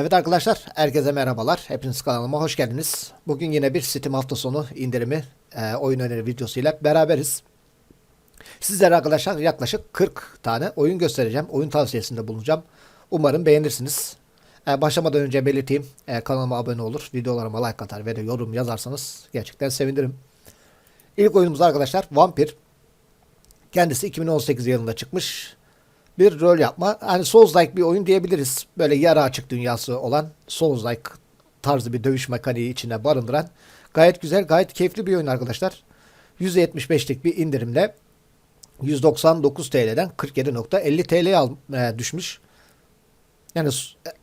Evet arkadaşlar, herkese merhabalar. Hepiniz kanalıma hoş geldiniz. Bugün yine bir Steam hafta sonu indirimi e, oyun öneri videosuyla beraberiz. Sizlere arkadaşlar yaklaşık 40 tane oyun göstereceğim. Oyun tavsiyesinde bulunacağım. Umarım beğenirsiniz. E, başlamadan önce belirteyim. E, kanalıma abone olur, videolarıma like atar ve de yorum yazarsanız gerçekten sevinirim. İlk oyunumuz arkadaşlar Vampir. Kendisi 2018 yılında çıkmış bir rol yapma. Hani Souls-like bir oyun diyebiliriz. Böyle yarı açık dünyası olan Souls-like tarzı bir dövüş mekaniği içine barındıran gayet güzel, gayet keyifli bir oyun arkadaşlar. %75'lik bir indirimle 199 TL'den 47.50 TL'ye al, e, düşmüş. Yani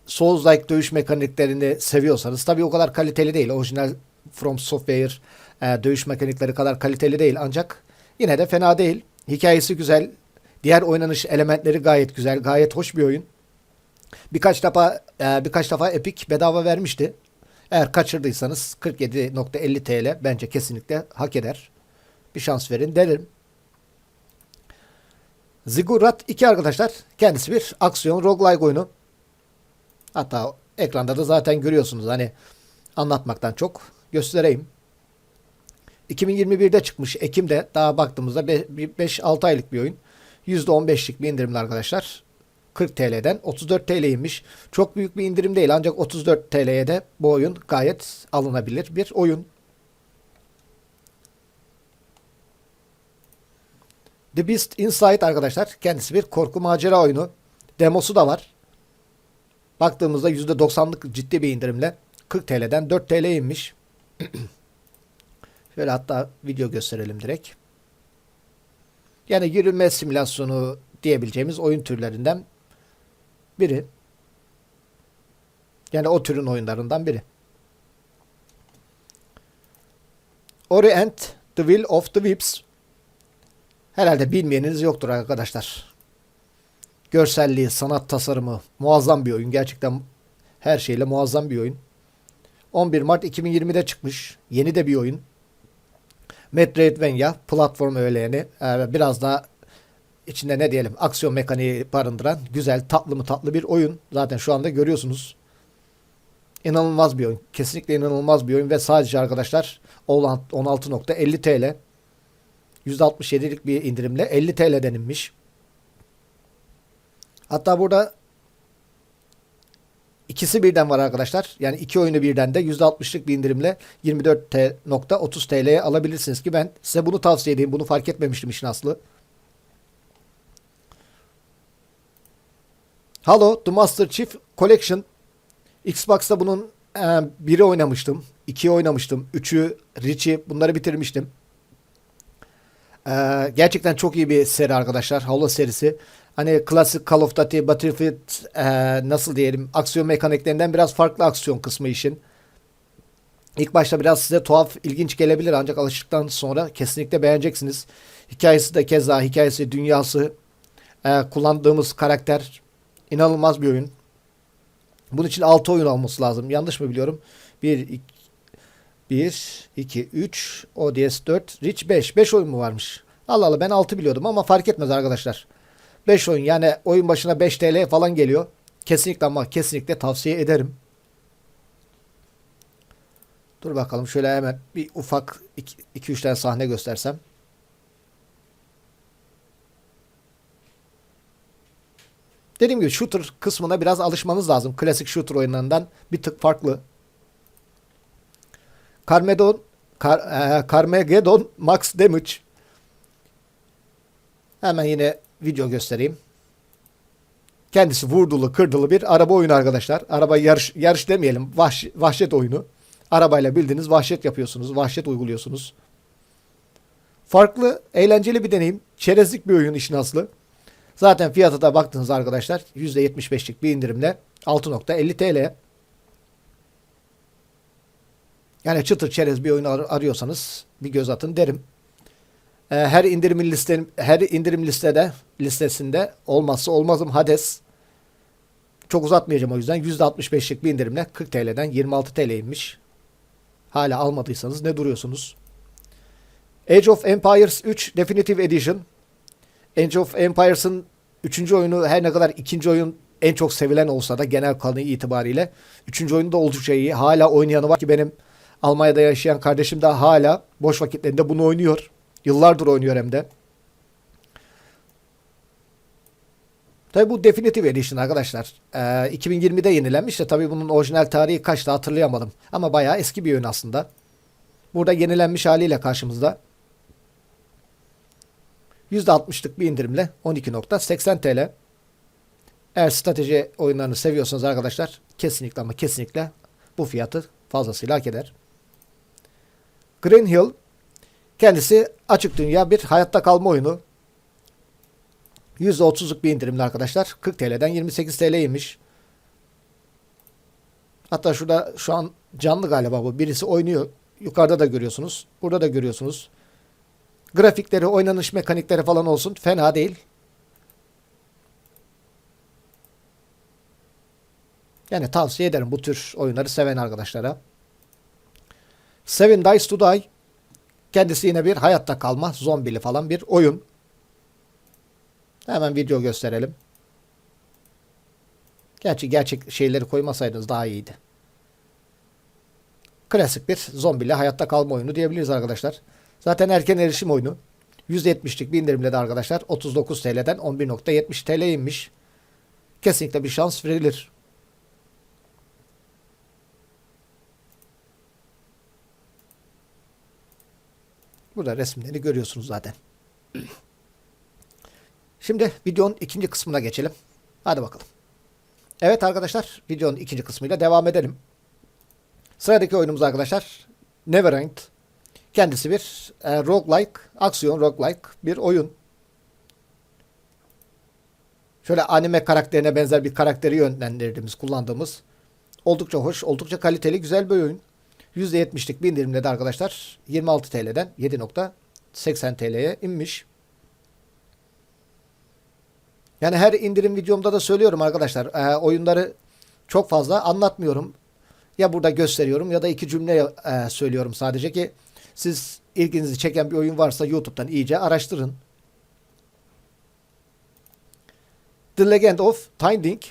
Souls-like dövüş mekaniklerini seviyorsanız tabii o kadar kaliteli değil. Orijinal From Software e, dövüş mekanikleri kadar kaliteli değil ancak yine de fena değil. Hikayesi güzel, Diğer oynanış elementleri gayet güzel, gayet hoş bir oyun. Birkaç defa e, birkaç defa Epic bedava vermişti. Eğer kaçırdıysanız 47.50 TL bence kesinlikle hak eder. Bir şans verin derim. Ziggurat 2 arkadaşlar. Kendisi bir aksiyon roguelike oyunu. Hatta ekranda da zaten görüyorsunuz hani anlatmaktan çok göstereyim. 2021'de çıkmış Ekim'de daha baktığımızda 5-6 aylık bir oyun. %15'lik bir indirimli arkadaşlar. 40 TL'den 34 TL'ymiş. Çok büyük bir indirim değil ancak 34 TL'ye de bu oyun gayet alınabilir bir oyun. The Beast Inside arkadaşlar kendisi bir korku macera oyunu. Demosu da var. Baktığımızda %90'lık ciddi bir indirimle 40 TL'den 4 TL inmiş. Şöyle hatta video gösterelim direkt. Yani yürüme simülasyonu diyebileceğimiz oyun türlerinden biri. Yani o türün oyunlarından biri. Orient The Will of the Whips herhalde bilmeyeniniz yoktur arkadaşlar. Görselliği, sanat tasarımı muazzam bir oyun. Gerçekten her şeyle muazzam bir oyun. 11 Mart 2020'de çıkmış. Yeni de bir oyun. Metroidvania platform öğeleğini e, biraz daha içinde ne diyelim aksiyon mekaniği barındıran güzel tatlı mı tatlı bir oyun. Zaten şu anda görüyorsunuz. İnanılmaz bir oyun. Kesinlikle inanılmaz bir oyun ve sadece arkadaşlar 16.50 TL %67'lik bir indirimle 50 TL denilmiş. Hatta burada İkisi birden var arkadaşlar. Yani iki oyunu birden de %60'lık bir indirimle 24.30 TL'ye alabilirsiniz ki ben size bunu tavsiye edeyim. Bunu fark etmemiştim işin aslı. Halo The Master Chief Collection Xbox'ta bunun e, biri oynamıştım. ikiyi oynamıştım. Üçü, Rich'i bunları bitirmiştim. E, gerçekten çok iyi bir seri arkadaşlar. Halo serisi. Hani klasik Call of Duty, Battlefield e, nasıl diyelim aksiyon mekaniklerinden biraz farklı aksiyon kısmı işin. İlk başta biraz size tuhaf, ilginç gelebilir ancak alıştıktan sonra kesinlikle beğeneceksiniz. Hikayesi de keza, hikayesi, dünyası, e, kullandığımız karakter inanılmaz bir oyun. Bunun için 6 oyun olması lazım. Yanlış mı biliyorum? 1, 2, 1, 2, 3, ODS 4, Rich 5. 5 oyun mu varmış? Allah Allah ben 6 biliyordum ama fark etmez arkadaşlar. 5 oyun yani oyun başına 5 TL falan geliyor. Kesinlikle ama kesinlikle tavsiye ederim. Dur bakalım şöyle hemen bir ufak 2-3 tane sahne göstersem. Dediğim gibi shooter kısmına biraz alışmanız lazım. Klasik shooter oyunlarından bir tık farklı. Carmedon Car e, Carmageddon Max Damage Hemen yine video göstereyim. Kendisi vurdulu kırdılı bir araba oyunu arkadaşlar. Araba yarış, yarış demeyelim. Vahş, vahşet oyunu. Arabayla bildiğiniz vahşet yapıyorsunuz. Vahşet uyguluyorsunuz. Farklı, eğlenceli bir deneyim. Çerezlik bir oyun işin aslı. Zaten fiyatı da baktınız arkadaşlar. %75'lik bir indirimle 6.50 TL. Yani çıtır çerez bir oyun ar arıyorsanız bir göz atın derim. Ee, her indirim liste her indirim listede listesinde olmazsa olmazım Hades. Çok uzatmayacağım o yüzden %65'lik bir indirimle 40 TL'den 26 TL'ymiş. Hala almadıysanız ne duruyorsunuz? Age of Empires 3 Definitive Edition. Age of Empires'ın 3. oyunu her ne kadar ikinci oyun en çok sevilen olsa da genel kanı itibariyle. Üçüncü oyunu da oldukça iyi. Hala oynayanı var ki benim Almanya'da yaşayan kardeşim de hala boş vakitlerinde bunu oynuyor. Yıllardır oynuyor hem de. Tabi bu Definitive Edition arkadaşlar. Ee, 2020'de yenilenmiş de tabi bunun orijinal tarihi kaçtı hatırlayamadım. Ama bayağı eski bir oyun aslında. Burada yenilenmiş haliyle karşımızda. %60'lık bir indirimle 12.80 TL. Eğer strateji oyunlarını seviyorsanız arkadaşlar kesinlikle ama kesinlikle bu fiyatı fazlasıyla hak eder. Green Hill kendisi açık dünya bir hayatta kalma oyunu. %30'luk bir indirimli arkadaşlar. 40 TL'den 28 TL'ymiş. Hatta şurada şu an canlı galiba bu. Birisi oynuyor. Yukarıda da görüyorsunuz. Burada da görüyorsunuz. Grafikleri, oynanış mekanikleri falan olsun. Fena değil. Yani tavsiye ederim bu tür oyunları seven arkadaşlara. Seven Dice to Die. Kendisi yine bir hayatta kalma, zombili falan bir oyun. Hemen video gösterelim. Gerçi gerçek şeyleri koymasaydınız daha iyiydi. Klasik bir zombili hayatta kalma oyunu diyebiliriz arkadaşlar. Zaten erken erişim oyunu. %70'lik bir indirimle de arkadaşlar 39 TL'den 11.70 TL inmiş. Kesinlikle bir şans verilir. Burada resimlerini görüyorsunuz zaten. Şimdi videonun ikinci kısmına geçelim. Hadi bakalım. Evet arkadaşlar videonun ikinci kısmıyla devam edelim. Sıradaki oyunumuz arkadaşlar Neverend. Kendisi bir e, roguelike, aksiyon roguelike bir oyun. Şöyle anime karakterine benzer bir karakteri yönlendirdiğimiz, kullandığımız oldukça hoş, oldukça kaliteli, güzel bir oyun. %70'lik bir indirimle de arkadaşlar 26 TL'den 7.80 TL'ye inmiş. Yani her indirim videomda da söylüyorum arkadaşlar. E, oyunları çok fazla anlatmıyorum. Ya burada gösteriyorum ya da iki cümle e, söylüyorum sadece ki siz ilginizi çeken bir oyun varsa YouTube'dan iyice araştırın. The Legend of Tinding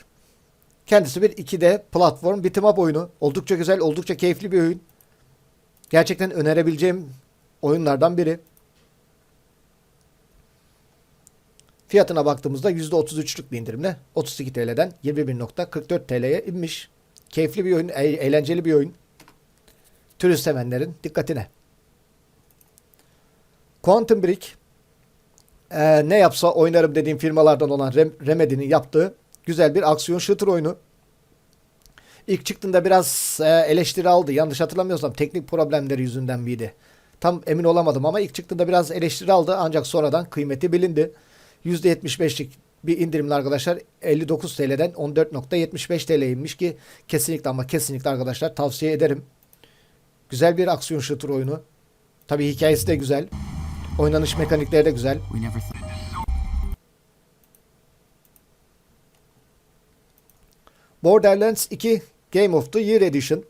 kendisi bir 2D platform beat'em up oyunu. Oldukça güzel, oldukça keyifli bir oyun. Gerçekten önerebileceğim oyunlardan biri. Fiyatına baktığımızda %33'lük bir indirimle 32 TL'den 21.44 TL'ye inmiş. Keyifli bir oyun, eğlenceli bir oyun. Turist sevenlerin dikkatine. Quantum Break e, ne yapsa oynarım dediğim firmalardan olan Rem- Remedy'nin yaptığı güzel bir aksiyon shooter oyunu. İlk çıktığında biraz e, eleştiri aldı. Yanlış hatırlamıyorsam teknik problemleri yüzünden miydi? Tam emin olamadım ama ilk çıktığında biraz eleştiri aldı ancak sonradan kıymeti bilindi. %75'lik bir indirimli arkadaşlar 59 TL'den 14.75 TL'ymiş ki kesinlikle ama kesinlikle arkadaşlar tavsiye ederim. Güzel bir aksiyon shooter oyunu. Tabii hikayesi de güzel. Oynanış mekanikleri de güzel. Borderlands 2 Game of the Year Edition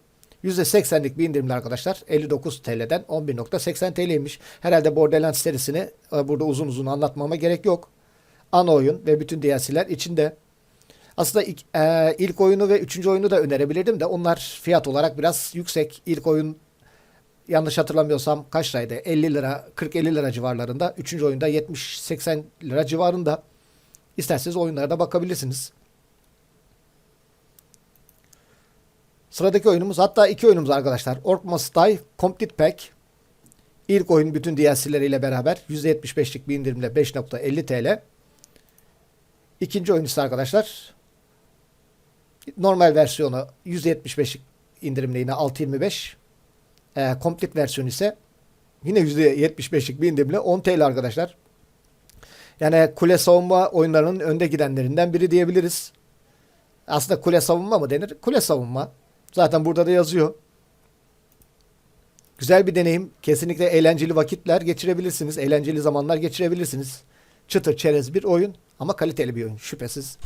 %80'lik bir indirimli arkadaşlar. 59 TL'den 11.80 TL'ymiş. Herhalde Borderlands serisini e, burada uzun uzun anlatmama gerek yok. Ana oyun ve bütün DLC'ler içinde. Aslında ilk, e, ilk oyunu ve üçüncü oyunu da önerebilirdim de onlar fiyat olarak biraz yüksek. İlk oyun yanlış hatırlamıyorsam kaç liraydı? 50 lira, 40-50 lira civarlarında. Üçüncü oyunda 70-80 lira civarında. İsterseniz oyunlara da bakabilirsiniz. Sıradaki oyunumuz hatta iki oyunumuz arkadaşlar. Orc Must Die Complete Pack. İlk oyun bütün DLC'leriyle beraber %75'lik bir indirimle 5.50 TL. İkinci oyun ise arkadaşlar normal versiyonu %75'lik indirimle yine 6.25. E, complete versiyonu ise yine %75'lik bir indirimle 10 TL arkadaşlar. Yani kule savunma oyunlarının önde gidenlerinden biri diyebiliriz. Aslında kule savunma mı denir? Kule savunma. Zaten burada da yazıyor. Güzel bir deneyim. Kesinlikle eğlenceli vakitler geçirebilirsiniz. Eğlenceli zamanlar geçirebilirsiniz. Çıtır çerez bir oyun ama kaliteli bir oyun şüphesiz.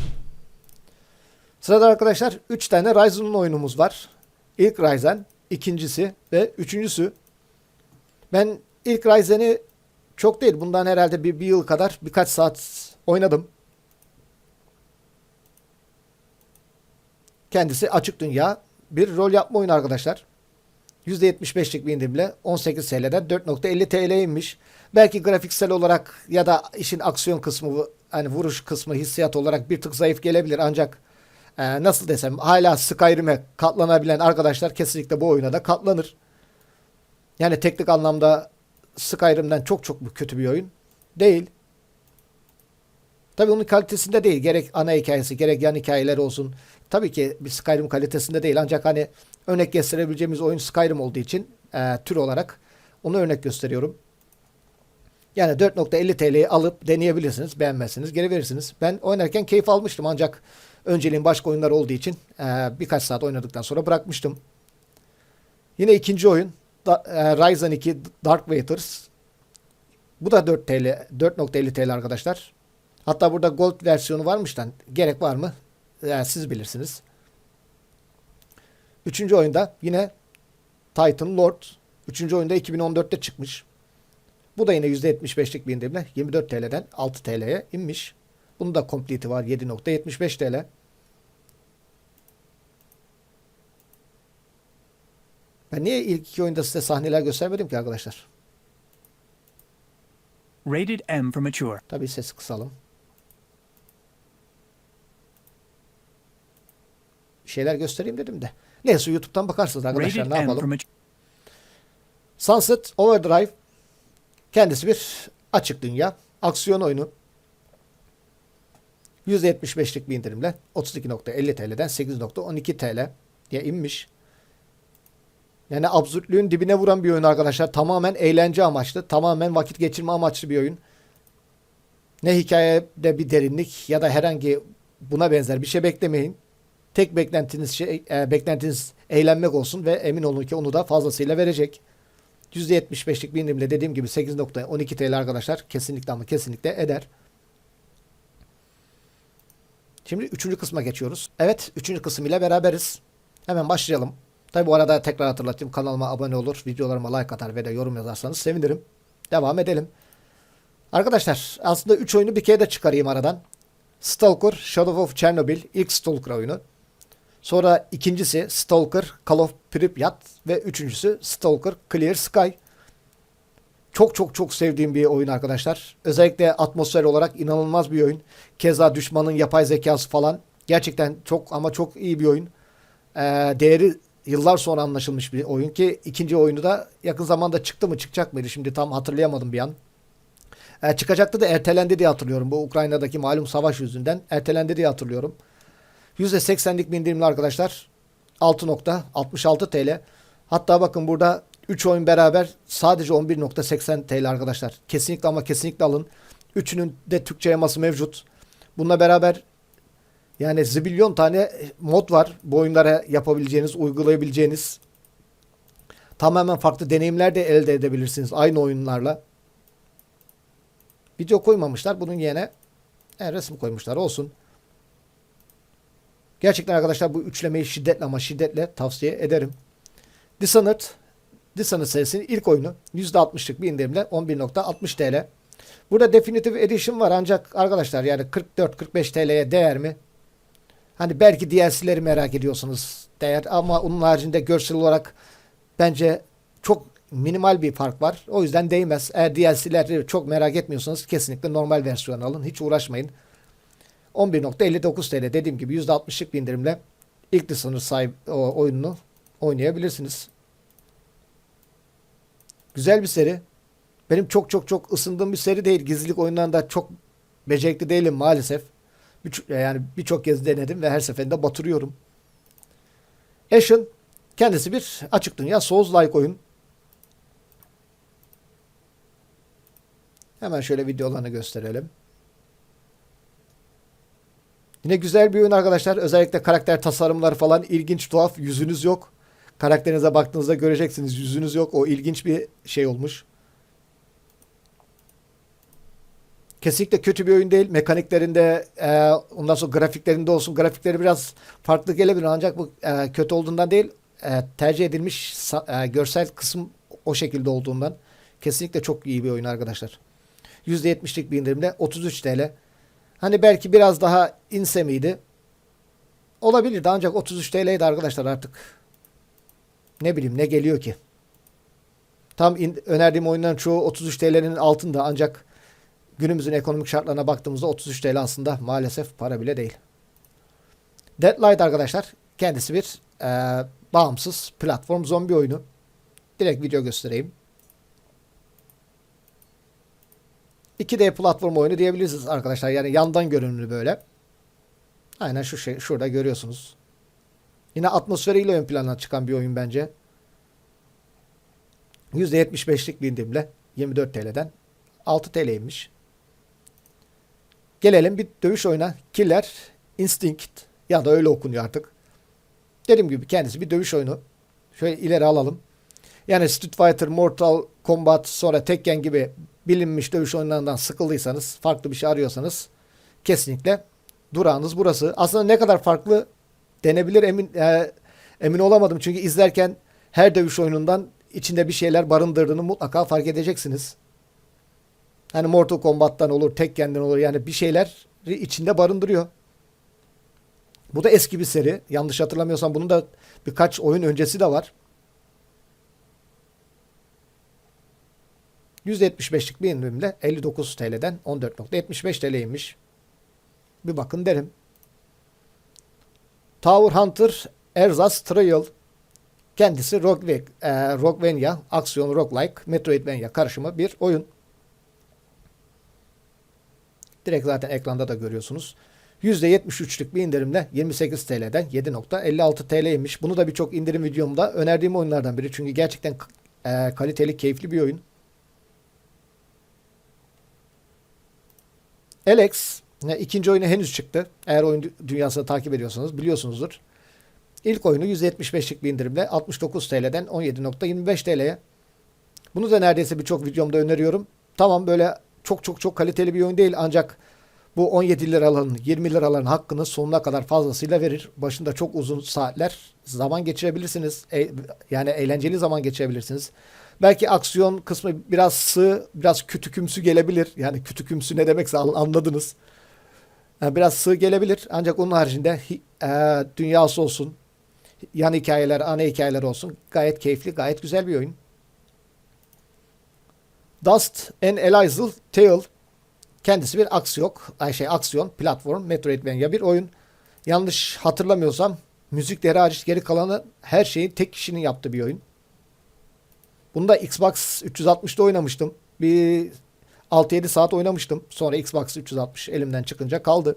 Sırada arkadaşlar 3 tane Ryzen'ın oyunumuz var. İlk Ryzen, ikincisi ve üçüncüsü. Ben ilk Ryzen'i çok değil bundan herhalde bir, bir yıl kadar birkaç saat oynadım. Kendisi açık dünya bir rol yapma oyunu arkadaşlar. %75'lik bir indirimle 18 TL'den 4.50 TL'ye inmiş. Belki grafiksel olarak ya da işin aksiyon kısmı hani vuruş kısmı hissiyat olarak bir tık zayıf gelebilir ancak e, nasıl desem hala Skyrim'e katlanabilen arkadaşlar kesinlikle bu oyuna da katlanır. Yani teknik anlamda Skyrim'den çok çok kötü bir oyun değil. Tabii onun kalitesinde değil. Gerek ana hikayesi gerek yan hikayeler olsun. Tabii ki bir Skyrim kalitesinde değil. Ancak hani örnek gösterebileceğimiz oyun Skyrim olduğu için e, tür olarak onu örnek gösteriyorum. Yani 4.50 TL'yi alıp deneyebilirsiniz. Beğenmezsiniz. Geri verirsiniz. Ben oynarken keyif almıştım ancak önceliğin başka oyunlar olduğu için e, birkaç saat oynadıktan sonra bırakmıştım. Yine ikinci oyun da, e, Ryzen 2 Dark Waiters. Bu da 4 TL, 4.50 TL arkadaşlar. Hatta burada Gold versiyonu varmıştan gerek var mı? Yani siz bilirsiniz. Üçüncü oyunda yine Titan Lord. Üçüncü oyunda 2014'te çıkmış. Bu da yine %75'lik bir indirimle 24 TL'den 6 TL'ye inmiş. Bunun da complete'i var 7.75 TL. Ben niye ilk iki oyunda size sahneler göstermedim ki arkadaşlar? Rated M for mature. Tabii sesi kısalım. Şeyler göstereyim dedim de. Neyse YouTube'dan bakarsınız arkadaşlar Rated ne yapalım. Sunset Overdrive kendisi bir açık dünya aksiyon oyunu. %75'lik bir indirimle 32.50 TL'den 8.12 TL diye inmiş. Yani absürtlüğün dibine vuran bir oyun arkadaşlar. Tamamen eğlence amaçlı, tamamen vakit geçirme amaçlı bir oyun. Ne hikayede bir derinlik ya da herhangi buna benzer bir şey beklemeyin. Tek beklentiniz şey, e, beklentiniz eğlenmek olsun ve emin olun ki onu da fazlasıyla verecek. %75'lik bir indirimle dediğim gibi 8.12 TL arkadaşlar kesinlikle ama kesinlikle eder. Şimdi üçüncü kısma geçiyoruz. Evet üçüncü kısım ile beraberiz. Hemen başlayalım. Tabi bu arada tekrar hatırlatayım kanalıma abone olur, videolarıma like atar ve de yorum yazarsanız sevinirim. Devam edelim. Arkadaşlar aslında 3 oyunu bir kere de çıkarayım aradan. Stalker, Shadow of Chernobyl ilk Stalker oyunu. Sonra ikincisi Stalker, Call of Pripyat ve üçüncüsü Stalker, Clear Sky. Çok çok çok sevdiğim bir oyun arkadaşlar. Özellikle atmosfer olarak inanılmaz bir oyun. Keza düşmanın yapay zekası falan. Gerçekten çok ama çok iyi bir oyun. Ee, değeri yıllar sonra anlaşılmış bir oyun ki ikinci oyunu da yakın zamanda çıktı mı çıkacak mıydı şimdi tam hatırlayamadım bir an. Ee, çıkacaktı da ertelendi diye hatırlıyorum. Bu Ukrayna'daki malum savaş yüzünden ertelendi diye hatırlıyorum. %80'lik bir indirimli arkadaşlar. 6.66 TL. Hatta bakın burada 3 oyun beraber sadece 11.80 TL arkadaşlar. Kesinlikle ama kesinlikle alın. Üçünün de Türkçe yaması mevcut. Bununla beraber yani zibilyon tane mod var. Bu oyunlara yapabileceğiniz, uygulayabileceğiniz. Tamamen farklı deneyimler de elde edebilirsiniz aynı oyunlarla. Video koymamışlar. Bunun yerine e, resim koymuşlar. Olsun. Gerçekten arkadaşlar bu üçlemeyi şiddetle ama şiddetle tavsiye ederim. Dishonored Dishonored serisinin ilk oyunu %60'lık bir indirimle 11.60 TL. Burada Definitive Edition var ancak arkadaşlar yani 44-45 TL'ye değer mi? Hani belki DLC'leri merak ediyorsunuz değer ama onun haricinde görsel olarak bence çok minimal bir fark var. O yüzden değmez. Eğer DLC'leri çok merak etmiyorsanız kesinlikle normal versiyon alın. Hiç uğraşmayın. 11.59 TL dediğim gibi %60'lık bir indirimle ilk sınır sahip oyununu oynayabilirsiniz. Güzel bir seri. Benim çok çok çok ısındığım bir seri değil. Gizlilik oyunlarında çok becerikli değilim maalesef. Bir, yani birçok kez denedim ve her seferinde batırıyorum. Ashen kendisi bir açık dünya Souls-like oyun. Hemen şöyle videolarını gösterelim. Yine güzel bir oyun arkadaşlar. Özellikle karakter tasarımları falan ilginç tuhaf. Yüzünüz yok. Karakterinize baktığınızda göreceksiniz. Yüzünüz yok. O ilginç bir şey olmuş. Kesinlikle kötü bir oyun değil. Mekaniklerinde e, ondan sonra grafiklerinde olsun. Grafikleri biraz farklı gelebilir ancak bu e, kötü olduğundan değil e, tercih edilmiş e, görsel kısım o şekilde olduğundan kesinlikle çok iyi bir oyun arkadaşlar. %70'lik bir indirimle 33 TL. Hani belki biraz daha inse miydi? olabilirdi ancak 33 TL'ydi arkadaşlar artık. Ne bileyim ne geliyor ki. Tam in- önerdiğim oyunların çoğu 33 TL'nin altında ancak günümüzün ekonomik şartlarına baktığımızda 33 TL aslında maalesef para bile değil. Deadlight arkadaşlar kendisi bir e, bağımsız platform zombi oyunu. Direkt video göstereyim. 2D platform oyunu diyebilirsiniz arkadaşlar. Yani yandan görünümlü böyle. Aynen şu şey şurada görüyorsunuz. Yine atmosferiyle ön plana çıkan bir oyun bence. %75'lik bir indirimle 24 TL'den 6 TL'ymiş. Gelelim bir dövüş oyuna. Killer Instinct ya da öyle okunuyor artık. Dediğim gibi kendisi bir dövüş oyunu. Şöyle ileri alalım. Yani Street Fighter, Mortal Kombat, sonra Tekken gibi bilinmiş dövüş oyunlarından sıkıldıysanız, farklı bir şey arıyorsanız kesinlikle durağınız burası. Aslında ne kadar farklı denebilir emin e, emin olamadım. Çünkü izlerken her dövüş oyunundan içinde bir şeyler barındırdığını mutlaka fark edeceksiniz. Hani Mortal Kombat'tan olur, Tekken'den olur yani bir şeyler içinde barındırıyor. Bu da eski bir seri. Yanlış hatırlamıyorsam bunun da birkaç oyun öncesi de var. %75'lik bir indirimle 59 TL'den 14.75 TL'ymiş. Bir bakın derim. Tower Hunter Erzas Trial kendisi Rock, e, aksiyon roguelike, Metroidvania karışımı bir oyun. Direkt zaten ekranda da görüyorsunuz. %73'lük bir indirimle 28 TL'den 7.56 TL'ymiş. Bunu da birçok indirim videomda önerdiğim oyunlardan biri. Çünkü gerçekten e, kaliteli, keyifli bir oyun. Alex ikinci oyunu henüz çıktı. Eğer oyun dü- dünyasını takip ediyorsanız biliyorsunuzdur. İlk oyunu %75'lik bir indirimle 69 TL'den 17.25 TL'ye. Bunu da neredeyse birçok videomda öneriyorum. Tamam böyle çok çok çok kaliteli bir oyun değil ancak bu 17 liraların 20 liraların hakkını sonuna kadar fazlasıyla verir. Başında çok uzun saatler zaman geçirebilirsiniz. E- yani eğlenceli zaman geçirebilirsiniz. Belki aksiyon kısmı biraz sığ, biraz kütükümsü gelebilir. Yani kütükümsü ne demekse an- anladınız. Yani biraz sığ gelebilir. Ancak onun haricinde e, dünyası olsun, yan hikayeler, ana hikayeler olsun. Gayet keyifli, gayet güzel bir oyun. Dust and Elysial Tale kendisi bir aksiyon, şey aksiyon, platform, Metroidvania bir oyun. Yanlış hatırlamıyorsam müzikleri hariç geri kalanı her şeyi tek kişinin yaptığı bir oyun. Bunu da Xbox 360'da oynamıştım. Bir 6-7 saat oynamıştım. Sonra Xbox 360 elimden çıkınca kaldı.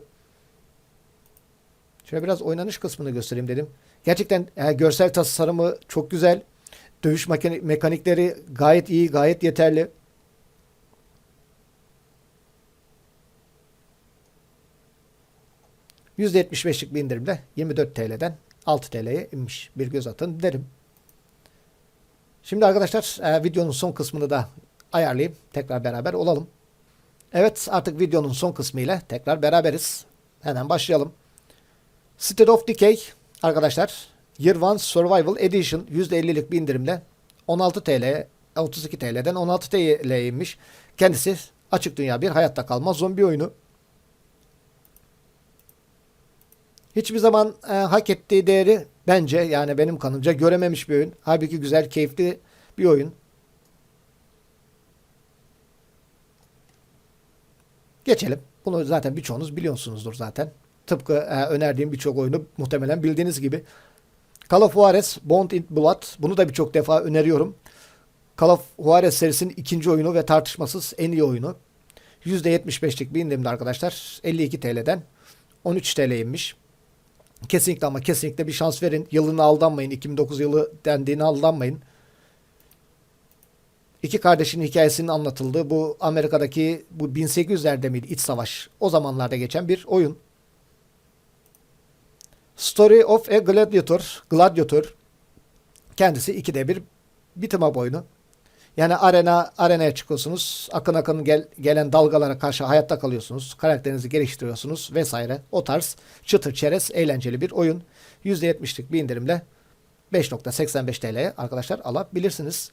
Şöyle biraz oynanış kısmını göstereyim dedim. Gerçekten e, görsel tasarımı çok güzel. Dövüş mekanikleri gayet iyi, gayet yeterli. %75'lik bir indirimle 24 TL'den 6 TL'ye inmiş. Bir göz atın derim. Şimdi arkadaşlar e, videonun son kısmını da ayarlayayım. Tekrar beraber olalım. Evet artık videonun son kısmı ile tekrar beraberiz. Hemen başlayalım. State of Decay arkadaşlar Year One Survival Edition %50'lik bir indirimle 16 TL 32 TL'den 16 TL'ye inmiş. Kendisi açık dünya bir hayatta kalma zombi oyunu. Hiçbir zaman e, hak ettiği değeri bence yani benim kanımca görememiş bir oyun. Halbuki güzel, keyifli bir oyun. Geçelim. Bunu zaten birçoğunuz biliyorsunuzdur zaten. Tıpkı e, önerdiğim birçok oyunu muhtemelen bildiğiniz gibi. Call of Juarez Bond in Blood. Bunu da birçok defa öneriyorum. Call of Juarez serisinin ikinci oyunu ve tartışmasız en iyi oyunu. %75'lik bir indirimde arkadaşlar. 52 TL'den 13 TL inmiş. Kesinlikle ama kesinlikle bir şans verin. Yılına aldanmayın. 2009 yılı dendiğine aldanmayın. İki kardeşin hikayesinin anlatıldığı bu Amerika'daki bu 1800'lerde miydi iç savaş? O zamanlarda geçen bir oyun. Story of a Gladiator. Gladiator. Kendisi 2'de bir beat'em up oyunu. Yani arena arenaya çıkıyorsunuz. Akın akın gel, gelen dalgalara karşı hayatta kalıyorsunuz. Karakterinizi geliştiriyorsunuz vesaire. O tarz çıtır çerez eğlenceli bir oyun. %70'lik bir indirimle 5.85 TL'ye arkadaşlar alabilirsiniz.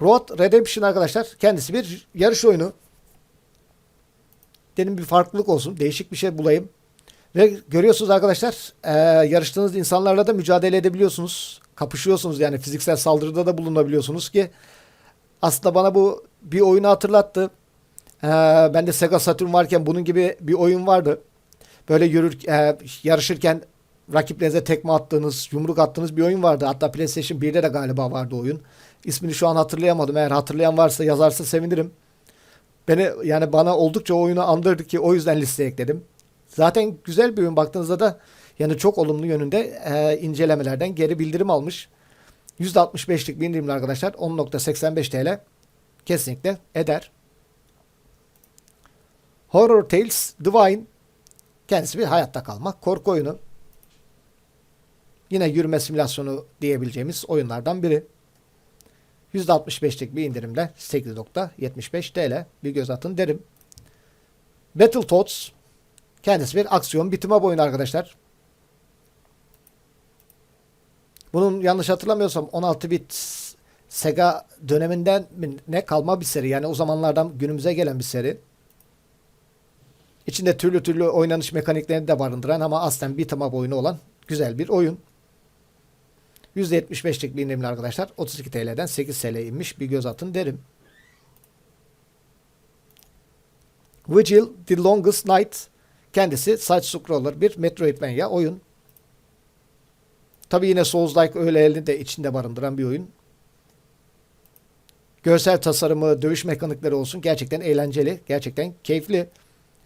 Road Redemption arkadaşlar kendisi bir yarış oyunu. Dedim bir farklılık olsun. Değişik bir şey bulayım. Ve görüyorsunuz arkadaşlar e, yarıştığınız insanlarla da mücadele edebiliyorsunuz. Kapışıyorsunuz yani fiziksel saldırıda da bulunabiliyorsunuz ki aslında bana bu bir oyunu hatırlattı. E, ben de Sega Saturn varken bunun gibi bir oyun vardı. Böyle yürür, e, yarışırken rakiplerinize tekme attığınız, yumruk attığınız bir oyun vardı. Hatta PlayStation 1'de de galiba vardı oyun. İsmini şu an hatırlayamadım. Eğer hatırlayan varsa yazarsa sevinirim. Beni yani bana oldukça oyunu andırdı ki o yüzden listeye ekledim. Zaten güzel bir oyun baktığınızda da yani çok olumlu yönünde e, incelemelerden geri bildirim almış. %65'lik bir indirimli arkadaşlar 10.85 TL kesinlikle eder. Horror Tales Divine kendisi bir hayatta kalma korku oyunu. Yine yürüme simülasyonu diyebileceğimiz oyunlardan biri. %65'lik bir indirimle 8.75 TL bir göz atın derim. Battletoads kendisi bir aksiyon bitim oyunu arkadaşlar. Bunun yanlış hatırlamıyorsam 16 bit Sega döneminden mi ne kalma bir seri. Yani o zamanlardan günümüze gelen bir seri. İçinde türlü türlü oynanış mekaniklerini de barındıran ama aslen bir tamam oyunu olan güzel bir oyun. %75'lik bir indirimli arkadaşlar. 32 TL'den 8 TL inmiş. Bir göz atın derim. Vigil The Longest Night kendisi side scroller bir Metroidvania oyun. Tabi yine Souls-like öyle elini de içinde barındıran bir oyun. Görsel tasarımı, dövüş mekanikleri olsun gerçekten eğlenceli, gerçekten keyifli.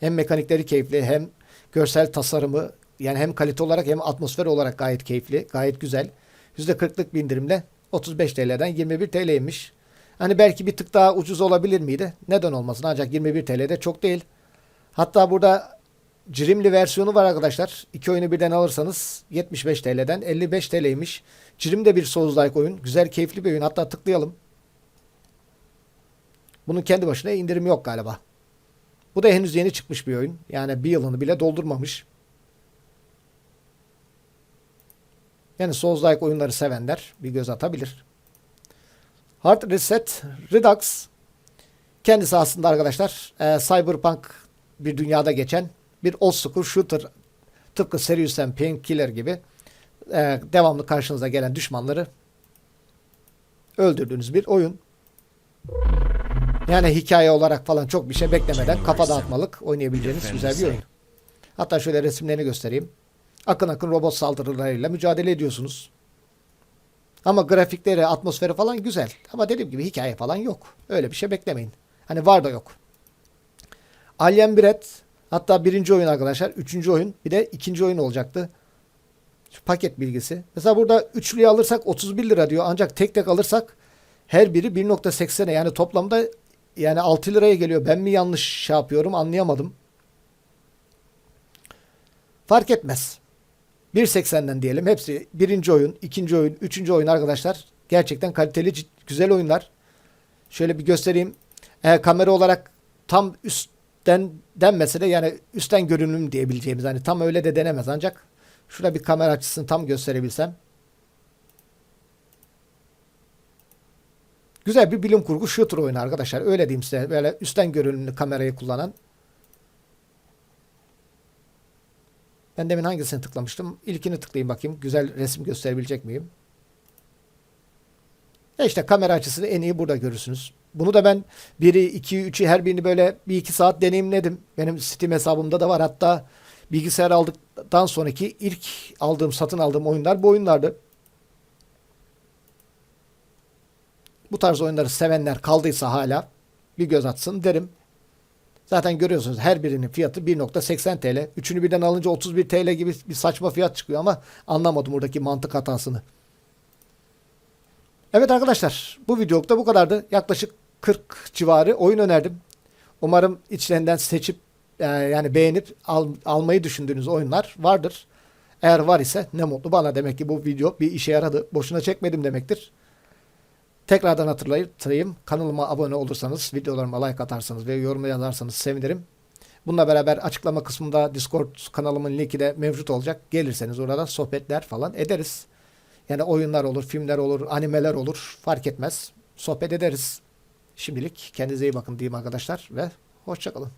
Hem mekanikleri keyifli hem görsel tasarımı yani hem kalite olarak hem atmosfer olarak gayet keyifli, gayet güzel. %40'lık bir indirimle 35 TL'den 21 TL'ymiş. Hani belki bir tık daha ucuz olabilir miydi? Neden olmasın? Ancak 21 TL'de çok değil. Hatta burada Cirimli versiyonu var arkadaşlar. İki oyunu birden alırsanız 75 TL'den 55 TL'ymiş. Cirim de bir Souls-like oyun. Güzel, keyifli bir oyun. Hatta tıklayalım. Bunun kendi başına indirim yok galiba. Bu da henüz yeni çıkmış bir oyun. Yani bir yılını bile doldurmamış. Yani Souls-like oyunları sevenler bir göz atabilir. Hard Reset Redux kendisi aslında arkadaşlar e, Cyberpunk bir dünyada geçen bir old school shooter tıpkı Serious and Painkiller gibi e, devamlı karşınıza gelen düşmanları öldürdüğünüz bir oyun. Yani hikaye olarak falan çok bir şey beklemeden kafa dağıtmalık oynayabileceğiniz güzel bir oyun. Hatta şöyle resimlerini göstereyim. Akın akın robot saldırılarıyla mücadele ediyorsunuz. Ama grafikleri, atmosferi falan güzel. Ama dediğim gibi hikaye falan yok. Öyle bir şey beklemeyin. Hani var da yok. Alien Breath hatta birinci oyun arkadaşlar. Üçüncü oyun. Bir de ikinci oyun olacaktı. Şu paket bilgisi. Mesela burada üçlüyü alırsak 31 lira diyor. Ancak tek tek alırsak her biri 1.80'e yani toplamda yani 6 liraya geliyor. Ben mi yanlış şey yapıyorum anlayamadım. Fark etmez. 1.80'den diyelim. Hepsi birinci oyun, ikinci oyun, üçüncü oyun arkadaşlar. Gerçekten kaliteli, güzel oyunlar. Şöyle bir göstereyim. E, kamera olarak tam üstten denmese de yani üstten görünüm diyebileceğimiz. Hani tam öyle de denemez ancak şurada bir kamera açısını tam gösterebilsem. Güzel bir bilim kurgu shooter oyunu arkadaşlar. Öyle diyeyim size. Böyle üstten görünümlü kamerayı kullanan. Ben demin hangisini tıklamıştım? İlkini tıklayayım bakayım. Güzel resim gösterebilecek miyim? E işte kamera açısını en iyi burada görürsünüz. Bunu da ben 1'i, 2'yi, 3'ü her birini böyle bir iki saat deneyimledim. Benim Steam hesabımda da var. Hatta bilgisayar aldıktan sonraki ilk aldığım, satın aldığım oyunlar bu oyunlardı. Bu tarz oyunları sevenler kaldıysa hala bir göz atsın derim. Zaten görüyorsunuz her birinin fiyatı 1.80 TL. Üçünü birden alınca 31 TL gibi bir saçma fiyat çıkıyor ama anlamadım buradaki mantık hatasını. Evet arkadaşlar bu videolukta bu kadardı. Yaklaşık 40 civarı oyun önerdim. Umarım içlerinden seçip e, yani beğenip al- almayı düşündüğünüz oyunlar vardır. Eğer var ise ne mutlu bana demek ki bu video bir işe yaradı. Boşuna çekmedim demektir. Tekrardan hatırlayayım. Kanalıma abone olursanız, videolarıma like atarsanız ve yorum yazarsanız sevinirim. Bununla beraber açıklama kısmında Discord kanalımın linki de mevcut olacak. Gelirseniz orada sohbetler falan ederiz. Yani oyunlar olur, filmler olur, animeler olur. Fark etmez. Sohbet ederiz. Şimdilik kendinize iyi bakın diyeyim arkadaşlar ve hoşçakalın.